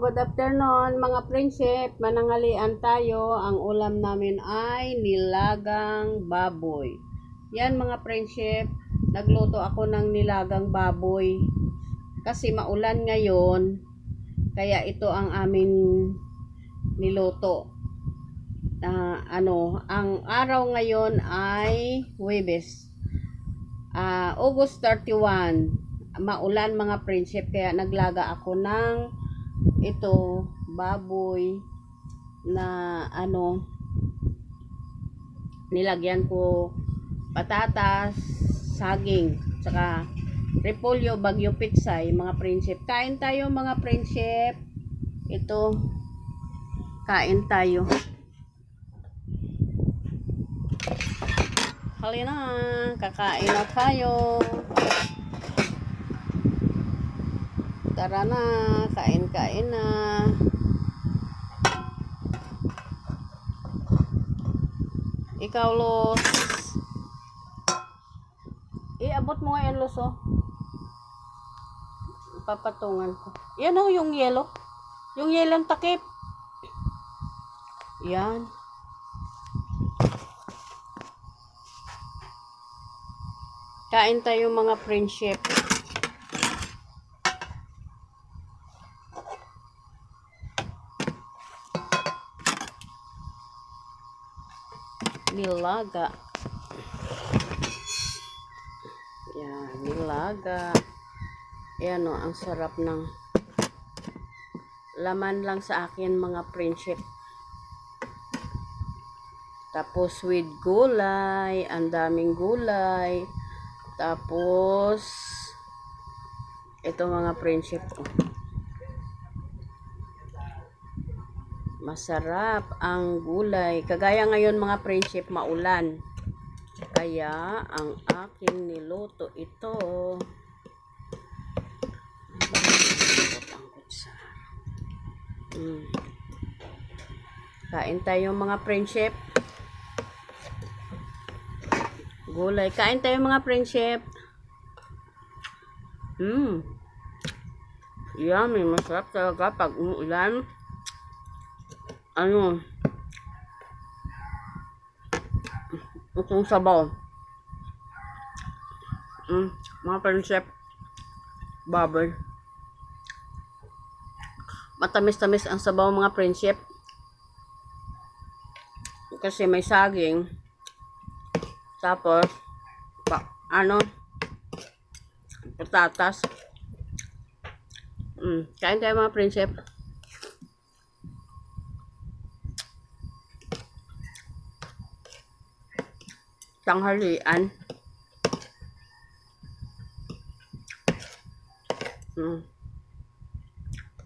good afternoon mga friendship. Manangalian tayo. Ang ulam namin ay nilagang baboy. Yan mga friendship, nagluto ako ng nilagang baboy. Kasi maulan ngayon, kaya ito ang aming niluto. Ah, ano, ang araw ngayon ay Huwebes. Ah, August 31 maulan mga friendship kaya naglaga ako ng ito baboy na ano nilagyan ko patatas saging saka repolyo bagyo pitsay mga friendship kain tayo mga friendship ito kain tayo. Halina kakain na tayo Tara na, kain-kain na. Ikaw, Los. Iabot mo nga yan, Los, oh. Papatungan ko. Yan, oh, yung yellow. Yung yellow takip. Yan. Kain tayo mga friendship. Nilaga. Yan, nilaga. Yan o, ang sarap ng laman lang sa akin mga friendship. Tapos with gulay, ang daming gulay. Tapos ito mga friendship ko. Masarap ang gulay. Kagaya ngayon mga friendship, maulan. Kaya ang aking niluto ito. Mm. Kain tayo mga friendship. Gulay. Kain tayo mga friendship. Mmm. Yummy. Masarap talaga pag umuulan ano, itong sabaw. Mm, mga friendship, baboy. Matamis-tamis ang sabaw mga friendship. Kasi may saging. Tapos, pa, ano, patatas. Mm, kain tayo mga friendship. Tanghalian. Mm.